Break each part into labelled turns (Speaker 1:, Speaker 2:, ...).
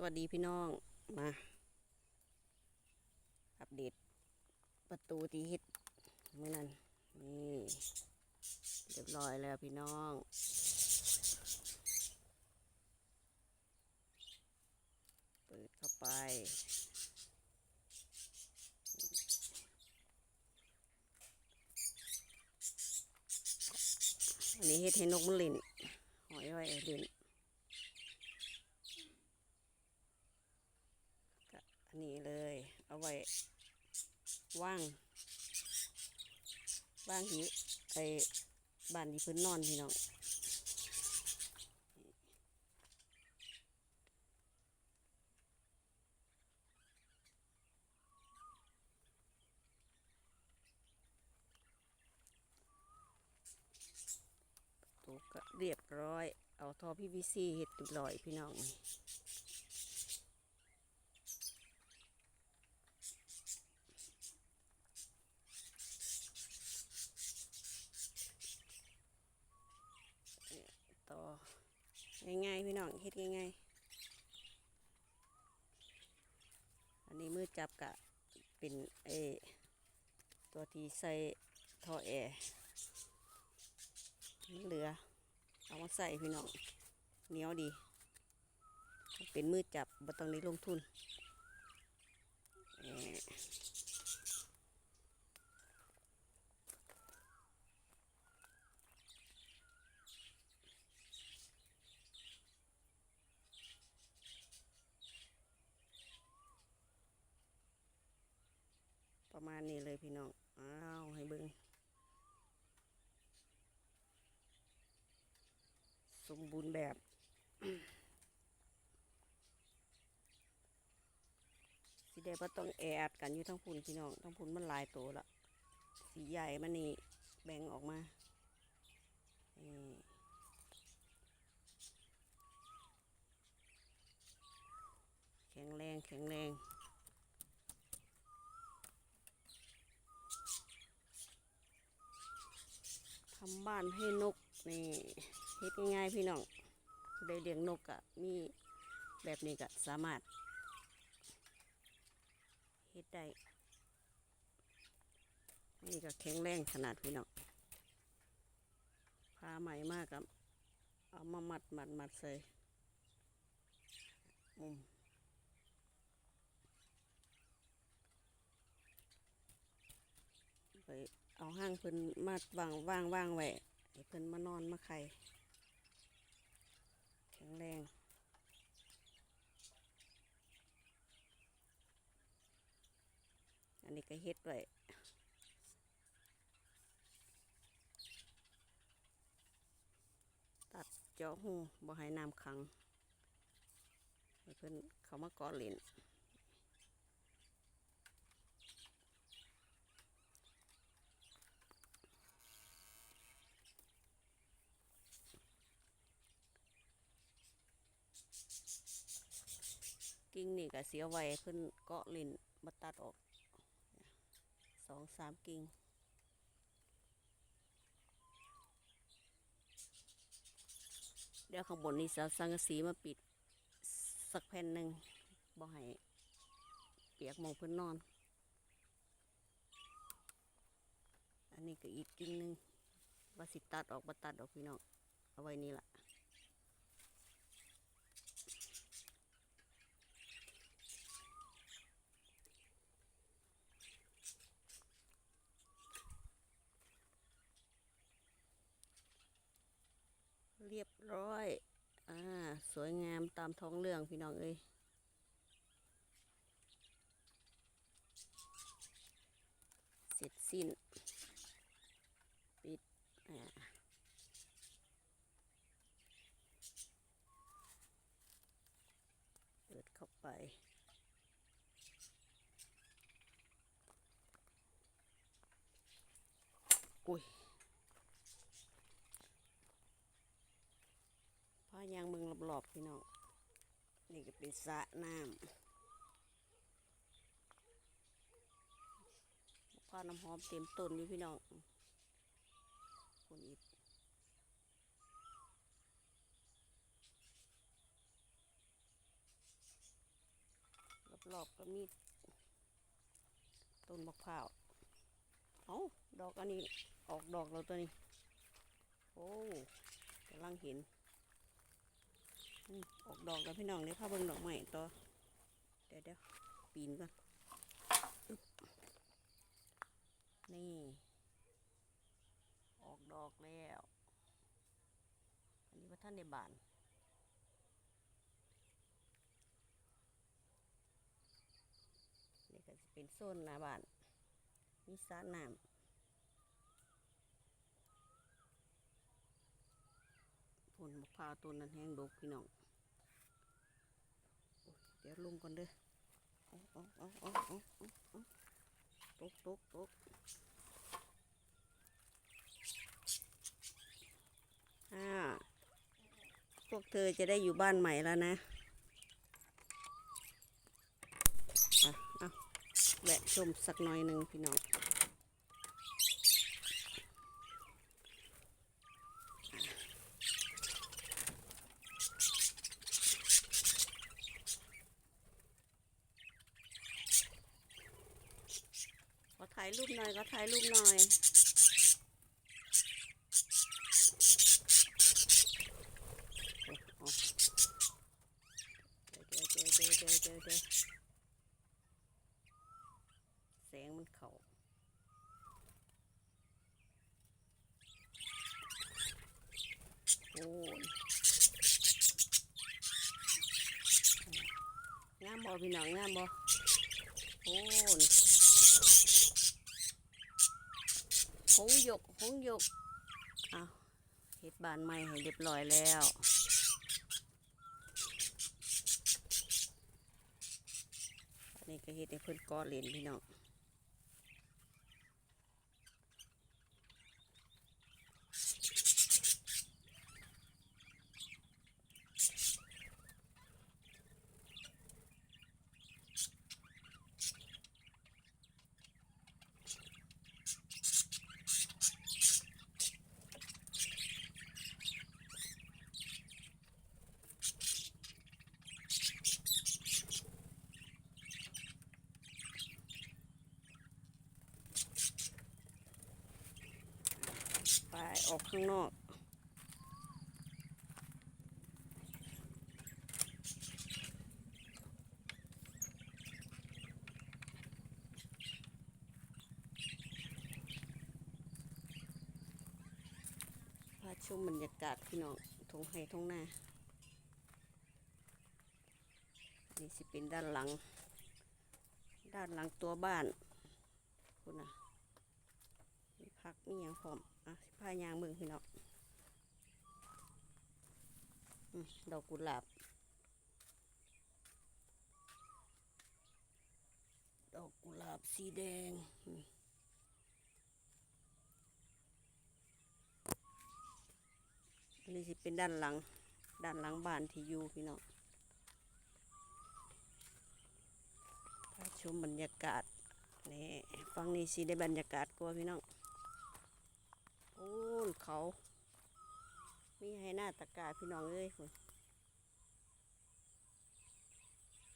Speaker 1: สวัสดีพี่น้องมา อัปเดตประตูที่ฮ็ดเมื่อนั้นนี่เรียบร้อยแล้วพี่น้อง เปิดเข้าไป อันนี้เฮ็ดให้นกมันเล่นหอยไว้เล่น ก็อั นี้เลย เอาไว้ว่างว่างทีไอ้บ้านที่พื้นนอนพี่น้องตูก็เรียบร้อย เอาท่อพีวีซีเห็ดเรียบร้อยพี่น้องนี่ ต่อ ง่ายๆพี่น้องเฮ็ดง่ายๆอันนี้มือจับกะเป็นเอตัวที่ใส่ท่อแอร์มันเหลือ เอามาใส่พี่น้องเหนียวดี เป็นมือจับบ่ต้องได้ลงทุน ประมาณนี้เลยพี่น้องอ้าวให้เบิ่งสมบูรณ์แบบสีแดงก็ต้องแออัดกันอยู่ทั้งพุ่นพี่น้องทั้งพุ่นมันหลายตัวละสีใหญ่มันนี่แบ่งออกมาแข็งแรงแข็งแรง ทำบ้านให้นกนี่เฮ็ดง่ายๆพี่น้องผู้เลี้ยงนกอะมีแบบนี้ก็สามารถเฮ็ดได้นี่ก็แข็งแรงขนาดพี่น้องพาใหม่มากครับ เอามามัดมัดมัดใส่มุมไป เอาห้างเพิ่นมัดวางวางวางไว้ให้เพิ่นมานอนมาไข่แข็งแรงอันนี้ก็เฮ็ดไว้ตัดเจาะหูบ่ให้น้ำขังให้เพิ่นเขามากาะเล่นกิ่ง ก็เสียไวเพิ่นเกาะเล่นมาตัดออกสองสามกิ่งเดี๋ยวข้างบนนี้จะสังกะสีมาปิดสักแผ่นหนึ่งบ่ให้เปียกหมองเพื่อนนอน อันนี้ก็อีกกิ่งหนึ่งว่าสิตัดออกบ่ตัดออกพี่น้องเอาไว้นี่แหละ เรียบร้อย อ่า สวยงามตามท้องเรื่องพี่น้องเอ้ยเสร็จสิ้น ปิด อ่าเปิดเข้าไปอุ้ย พายางเมืองรอบๆพี่น้องนี่ก็เป็นสระน้ำผ้าน้ำหอมเต็มต้นอยู่พี่น้องคนอีกรอบๆก็มีต้นมะพร้าวเอาดอกอันนี้ออกดอกแล้วตัวนี้ โอ้กำลังเห็น ออกดอกแล้วพี่น้องเดี๋ยวพาเบิ่งดอกใหม่ต่อเดี๋ยวเดี๋ยวปีนก่อนนี่ ออกดอกแล้ว อันนี้ว่าท่านในบานนี่ก็จะเป็นโซนหน้าบ้าน มีสระน้ำผล มะพร้าวต้นนั้นแห้งดกพี่น้องเดี๋ยวลงก่อนเด้อเอาเอาเอาเอาเอาเอาตกตกตกอ่าพวกเธอจะได้อยู่บ้านใหม่แล้วนะอะเอาแวะชมสักหน่อยหนึ่งพี่น้องายรูปหน่อยขอถ่ายรูปหน่อยโอ้โหเดี๋ยวเดี๋ยวเดี๋ยวเดี๋ยวเดี๋ยวเสียวแสงมันเขาโอ้ยงามบ่พี่น้องงามบ่โอ้ยห งหยกหงหยกอ้าเห็ดบานใหม่ให้เรียบร้อยแล้วอันนี้ก็เห็ดในเพิ่นก่อเหรียญพี่น้องไป ออกข้างนอก พาชมบรรยากาศพี่น้องทงไห้ทงหน้า นี่สิเป็นด้านหลัง ด้านหลังตัวบ้านคุณนะมีพักมีหยังพร้อม อะพายางเบิ่งพี่น้องดอกกุหลาบ ดอกกุหลาบสีแดงอันนี้สิเป็นด้านหลัง ด้านหลังบ้านที่อยู่พี่น้องชมบรรยากาศนี่ฟังนี่สิได้บรรยากาศกว่าพี่น้อง เขา มีให้หน้าตะกร้าพี่น้องเอ้ยพุ่น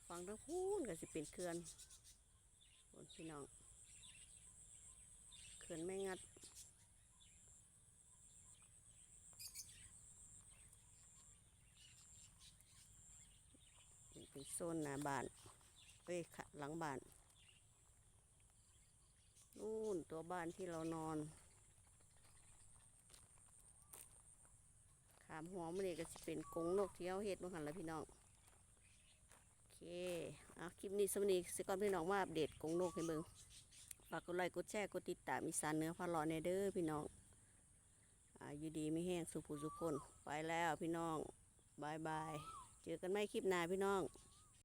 Speaker 1: ฟังทั้งพูนก็สิเป็นเขื่อนพุ่นพี่น้องเขื่อนไม่งัดเป็นโซนหน้าบ้านเอ้ยค่ะหลังบ้านนู่นตัวบ้านที่เรานอนามหัวมันนี่ก็จะเป็นกงนกที่เขาเฮ็ดมาหันละพี่น้อง โอเคเอาคลิปนี้สวัสดีสิก่อนพี่น้องมาอัปเดตกงนกให้เบิ่งฝากกดไลค์กดแชร์กดติดตามมีสารเนื้อพาเลอในเด้อพี่น้องอ่าอยู่ดีไม่แห้งสุภูสุคน ไปแล้วพี่น้องบายบาย เจอกันไม่คลิปหน้าพี่น้อง